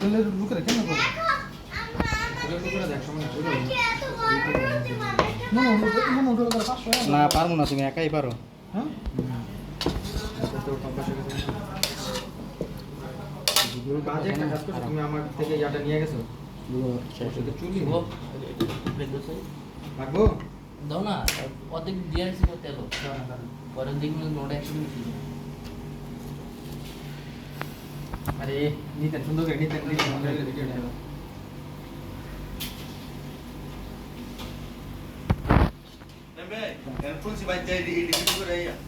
হোটেলের লোকেরা কেন করে না পারব না তুমি একাই পারো। হ্যাঁ? তুমি আমার থেকে ইয়াটা নিয়ে গেছো? চুলি রাখব দাও না অর্ধেক করতে এলো পরের দিক নোটা মিশিয়ে দিও। আরে নিতেন সুন্দর করে নিতেন নিতেন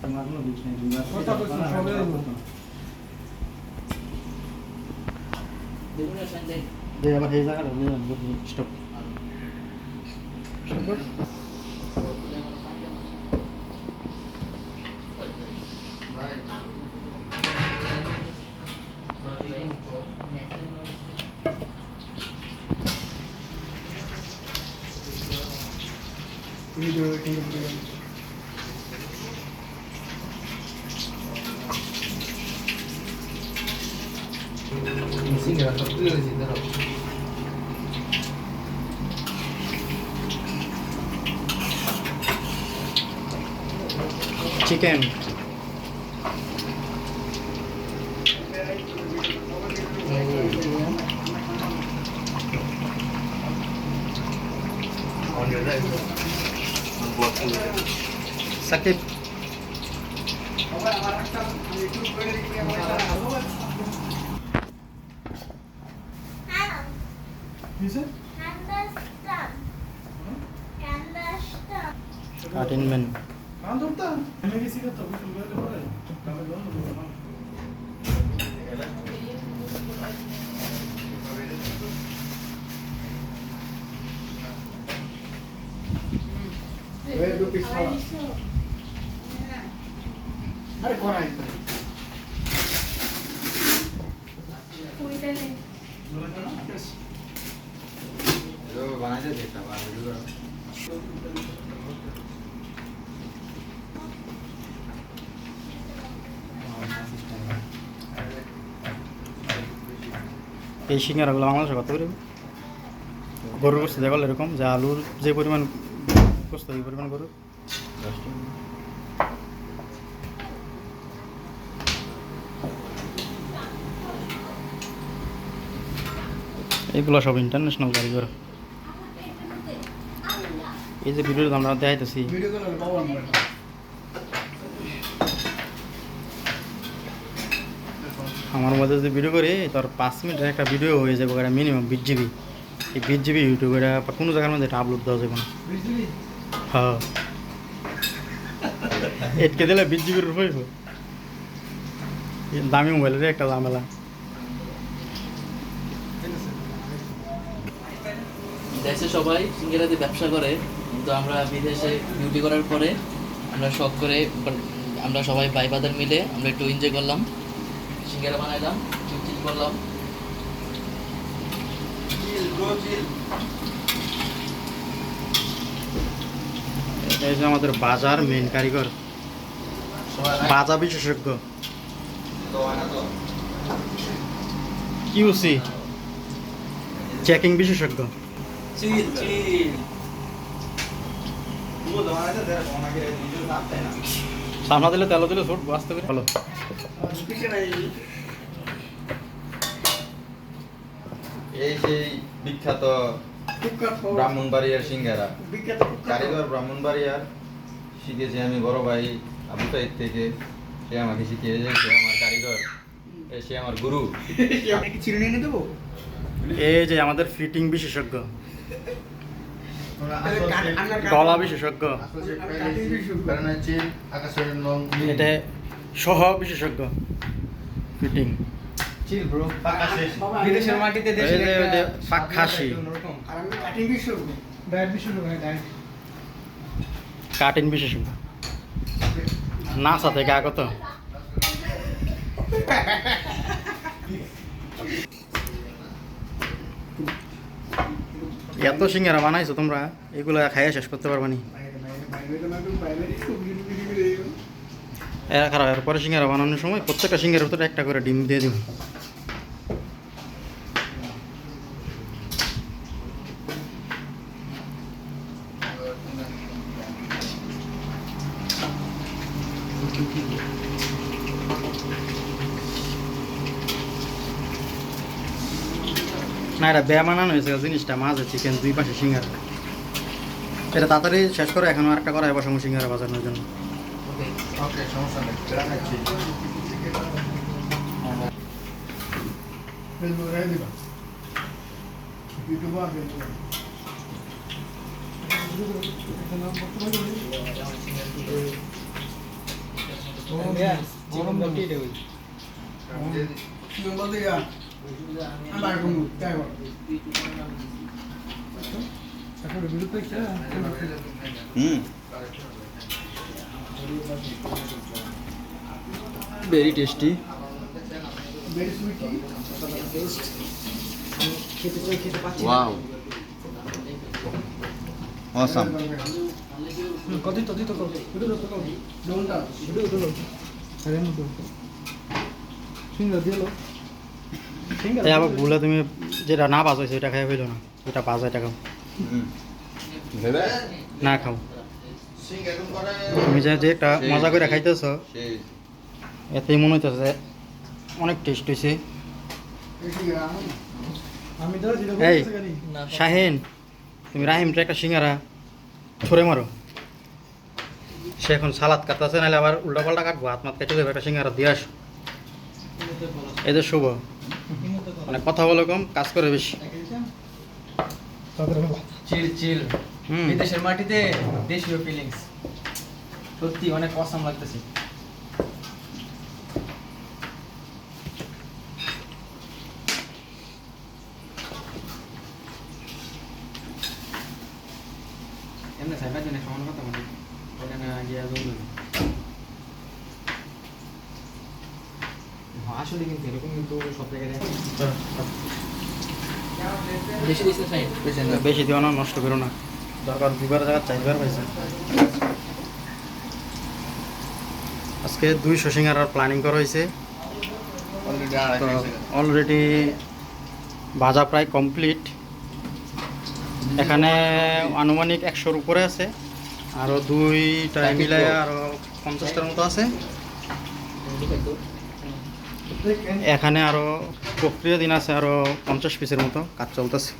তোমার কোনো বিষ নেই তুমি কথা বলছি, সবাই বলতো। বেগুনের সাথে যে আবার এই জায়গাটা স্টপ ভিডিও এডিটিং করে সিঙ্গারা সব তুলে দিয়েছি ধরো চিকেন সাকিব। কিসে কাটিনমেন্ট কান গেছি কত করে না এই দু পিস খাওয়া আরে করাই বানাইতে দেখতাম। এই সিঙ্গারাগুলো বাংলাদেশে কত করে? গরুর গোস্ত দেখল এরকম যে আলুর যে পরিমাণ গোস্ত এই পরিমাণ গরুর এইগুলো সব ইন্টারন্যাশনাল কারিগর। এই যে ভিডিওটা আমরা দেখাইতেছি। আমরা মধ্যে যদি ভিডিও করি তোর পাঁচ মিনিটের একটা ভিডিও হয়ে যাবে মিনিমাম বিশ জিবি এই বিশ জিবি ইউটিউবে কোনো জায়গার মধ্যে এটা আপলোড দেওয়া যাবে না। বুঝলি হ্যাঁ এটকে দিলে বিশ জিবির। এই দামি মোবাইলের একটা ঝামেলা। দেশে সবাই সিঙ্গারাতে ব্যবসা করে কিন্তু আমরা বিদেশে ডিউটি করার পরে আমরা শখ করে আমরা সবাই ভাই বাদার মিলে আমরা একটু এনজয় করলাম। সিঙ্গারা বানাইলাম চিপচিপ করলাম। এই যে আমাদের বাজার মেন কারিগর। বাজা বিশেষজ্ঞ। কিউসি চেকিং বিশেষজ্ঞ। সামনা দিলে তেল দিলে ছোট বাঁচতে করে ভালো। এই সেই বিখ্যাত ব্রাহ্মণবাড়িয়ার সিঙ্গারা। কারিগর ব্রাহ্মণবাড়িয়ার শিখেছি আমি বড় ভাই আবু সাইদ থেকে। সে আমাকে শিখিয়েছে সে আমার কারিগর এ সে আমার গুরু। চিনি দেবো? এই যে আমাদের ফিটিং বিশেষজ্ঞ। গলা বিশেষজ্ঞ। এটা সহ বিশেষজ্ঞ। ফিটিং। চিল ব্রো বিদেশের মাটিতে যে পাক খাসি। আর আমি কাটিং বিশ্ব ডায়েট বিশ্ব ডায়েট কাটিং বিশেষজ্ঞ নাসা থেকে আগত। এত সিঙ্গারা বানাইছো তোমরা এগুলা খাইয়া শেষ করতে পারবা নি। এরা খারাপ এরপরে সিঙ্গারা বানানোর সময় প্রত্যেকটা সিঙ্গারের ভিতরে একটা করে ডিম দিয়ে দিব। না এটা ব্যায়াম বানানো হয়েছে জিনিসটা মাঝে চিকেন দুই পাশে সিঙ্গারা এটা তাড়াতাড়ি শেষ করে এখন আরেকটা করা হবে বসাবো সিঙ্গারা বাজানোর জন্য ওকে আমার কোন কি hmm. Very tasty wow awesome কত তো দিত কত ভিডিও কত ভিডিও দিলো এই আবার ভুলে তুমি যেটা না বাজ হয়েছে ওটা খাই হইল না। যেটা বাজ এটা খাও। না খাও। তুমি যে যে একটা মজা করে খাইতেছ এতেই মনে হইতেছে অনেক টেস্ট হয়েছে আমি তো দিলো এই। শাহিন তুমি রাহিমটা একটা সিঙ্গারা ছড়ে মারো। সে এখন সালাদ কাটতেছে নাহলে আবার উল্টা পাল্টা কাটবো হাত মাত কেটে দেবে একটা সিঙ্গারা দিয়ে আসো। এদের শুভ। মানে কথা বলে কম কাজ করে বেশি। চিল চিল বিদেশের মাটিতে দেশীয় ফিলিংস সত্যি অনেক অসাম লাগতেছে। এমনি সাইবার দিনে সমান কথা মানে ওখানে গিয়া জমবে আসলে কিন্তু এরকম কিন্তু সব জায়গায় বেশি দিও না নষ্ট করো না। দরকার দুবার জায়গা চারবার পাইছে। আজকে দুইশো সিঙ্গারার প্ল্যানিং করা হয়েছে। অলরেডি ভাজা প্রায় কমপ্লিট এখানে আনুমানিক একশোর উপরে আছে। আরও দুইটা মিলাই আরও পঞ্চাশটার মতো আছে। এখানে আরও প্রক্রিয়া দিন আছে আরও পঞ্চাশ পিসের মতো কাজ চলতেছে।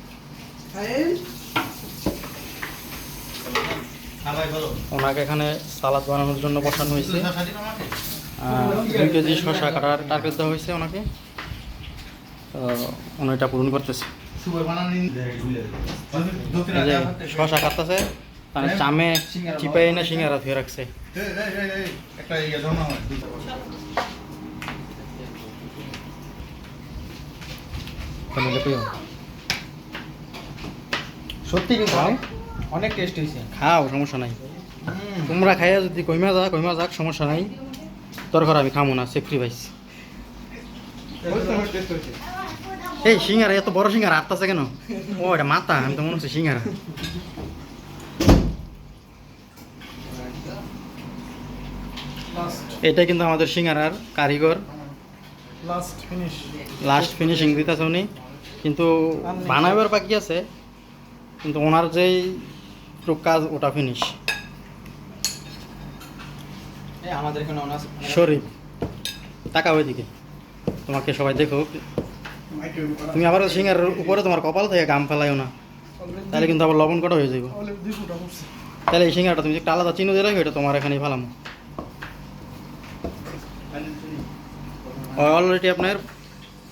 ওনাকে এখানে সালাদ বানানোর জন্য বসানো হয়েছে। দুই কেজি শশা কাটার টার্গেট দেওয়া হয়েছে ওনাকে। তো উনি এটা পূরণ করতেছে। শশা কাটতেছে মানে চামে চিপাই না সিঙ্গারা ধুয়ে রাখছে। একটা হয় তাহলে কইও। সত্যি কিন্তু। অনেক অনেক টেস্ট হয়েছে। খাও সমস্যা নাই। তোমরা খাইয়া যদি কইমা যা কইমা যাক সমস্যা নাই। দরকার আমি খামো না স্যাক্রিফাইস এই সিঙ্গারা এত বড় সিঙ্গারা আটটাছে কেন? ও এটা মাথা আমি তো মনে হচ্ছে সিঙ্গারা। এটা কিন্তু আমাদের সিঙ্গারার কারিগর। লাস্ট ফিনিশ লাস্ট ফিনিশিং দিতেছে উনি। কিন্তু বানাবার বাকি আছে কিন্তু ওনার যেই কাজ ওটা ফিনিশ আমাদের এখানে অনার্স শরীফ টাকা ওইদিকে তোমাকে সবাই দেখো। তুমি আবার সিঙ্গারের উপরে তোমার কপাল থেকে গাম ফেলাইও না। তাহলে কিন্তু আবার লবণ কটা হয়ে যাবে তাহলে এই সিঙ্গারটা তুমি একটা আলাদা চিহ্ন দিয়ে রাখো এটা তোমার এখানেই ফেলাম। অলরেডি আপনার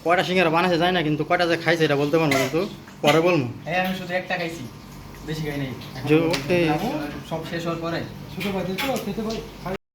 কয়টা সিঙ্গারা বানাইছে যায় না কিন্তু কয়টা যে খাইছে এটা বলতে পারব কিন্তু পরে বলব। এই আমি শুধু একটা খাইছি বেশি খাই নাই। সব শেষ হওয়ার পরে। ছোট ভাই দিতে খেতে ভাই